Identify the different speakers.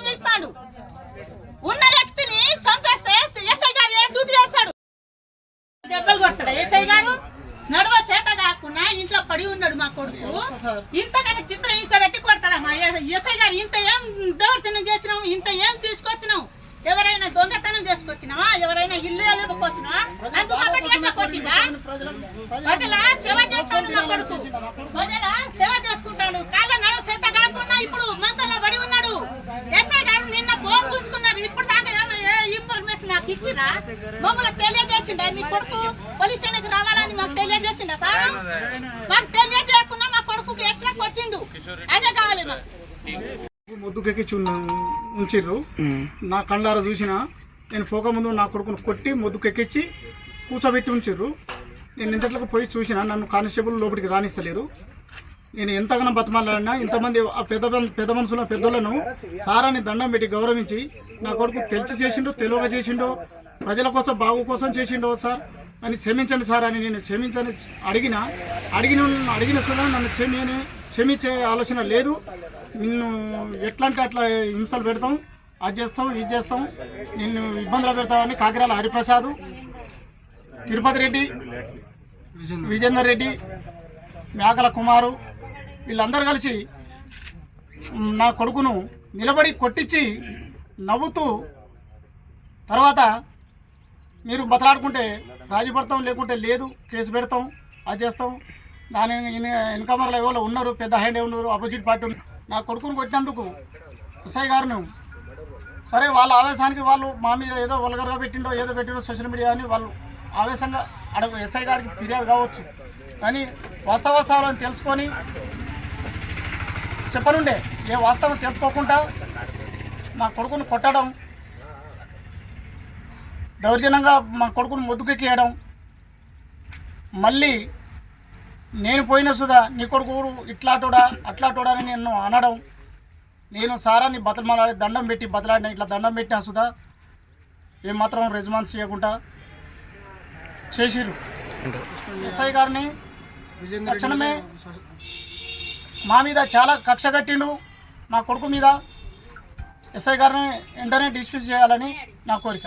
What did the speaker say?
Speaker 1: దొంగిస్తాడు ఉన్న వ్యక్తిని చంపేస్తే ఎస్ఐ గారు ఏ డ్యూటీ చేస్తాడు? దెబ్బలు కొడతాడు. ఎస్ఐ గారు నడువ చేత కాకుండా ఇంట్లో పడి ఉన్నాడు మా కొడుకు. ఇంతకన్నా చిత్రహించబెట్టి కొడతాడు మా ఎస్ఐ గారు? ఇంత ఏం దోర్చనం చేసినాం ఇంత ఏం తీసుకొచ్చినాం ఎవరైనా దొంగతనం చేసుకొచ్చినావా? ఎవరైనా ఇల్లు ఎలుపుకొచ్చినావా
Speaker 2: అందుకు ఎట్లా కొట్టిందా ప్రజల
Speaker 1: మాకు నాకు ఇచ్చినా మమ్మల్ని తెలియజేసిండ? మీ కొడుకు పోలీస్ స్టేషన్కి రావాలని మాకు తెలియజేసిండ సార్? మాకు తెలియజేయకుండా మా కొడుకుకి ఎట్లా కొట్టిండు? అదే కావాలి మాకు.
Speaker 2: ఉంచిర్రు. నా కండారా చూసిన నేను పోక ముందు నా కొడుకును కొట్టి మొద్దుకెక్కించి కూర్చోబెట్టి ఉంచిర్రు. నేను ఇంతట్లకు పోయి చూసిన నన్ను కానిస్టేబుల్ లోపలికి రాణిస్తలేరు నేను ఎంతగానో బతమాలన్నా ఇంతమంది పెద్ద పెద్ద మనుషుల పెద్దలను సారాన్ని దండం పెట్టి గౌరవించి నా కొడుకు తెలిసి చేసిండో తెలియక చేసిండో ప్రజల కోసం బాగు కోసం చేసిండో సార్. అని క్షమించండి సార్ అని నేను క్షమించని అడిగిన అడిగిన అడిగిన సుధా నన్ను క్షమిని క్షమించే ఆలోచన లేదు. నిన్ను ఎట్లాంటి అట్లా హింసలు పెడతాం అది చేస్తాం ఇది చేస్తాం నిన్ను ఇబ్బందులు పెడతామని కాకిరాల హరిప్రసాద్ తిరుపతి రెడ్డి విజేందర్ రెడ్డి మేకల కుమారు వీళ్ళందరూ కలిసి నా కొడుకును నిలబడి కొట్టించి నవ్వుతూ తర్వాత మీరు బతలాడుకుంటే రాజీ పడతాం లేకుంటే లేదు కేసు పెడతాం అది చేస్తాం. దాని ఇన్కమర్లు ఎవరో ఉన్నారు పెద్ద హ్యాండ్ ఉన్నారు ఆపోజిట్ పార్టీ నా కొడుకును కొట్టినందుకు ఎస్ఐ గారిని సరే వాళ్ళ ఆవేశానికి వాళ్ళు మా మీద ఏదో వల్గర్గా పెట్టిండో ఏదో పెట్టిండో సోషల్ మీడియా అని వాళ్ళు ఆవేశంగా అడగ ఎస్ఐ గారికి ఫిర్యాదు కావచ్చు. కానీ వాస్తవాస్తావాలను తెలుసుకొని చెప్పనుండే. ఏ వాస్తవం తెలుసుకోకుండా మా కొడుకును కొట్టడం దౌర్జన్యంగా మా కొడుకును ముద్దుకెక్కియడం మళ్ళీ నేను పోయిన సుధా నీ కొడుకు ఇట్లాటోడా అట్లాటోడా అని నేను అనడం నేను సారాన్ని బతలమాలాడి దండం పెట్టి బతలాడిన ఇట్లా దండం పెట్టినా సుధా ఏమాత్రం రెజ్మాన్స్ చేయకుండా చేసిరు ఎస్ఐ గారిని తక్షణమే మా మీద చాలా కక్ష కట్టిండు మా కొడుకు మీద ఎస్ఐ గారిని వెంటనే డిస్మిస్ చేయాలని నా కోరిక.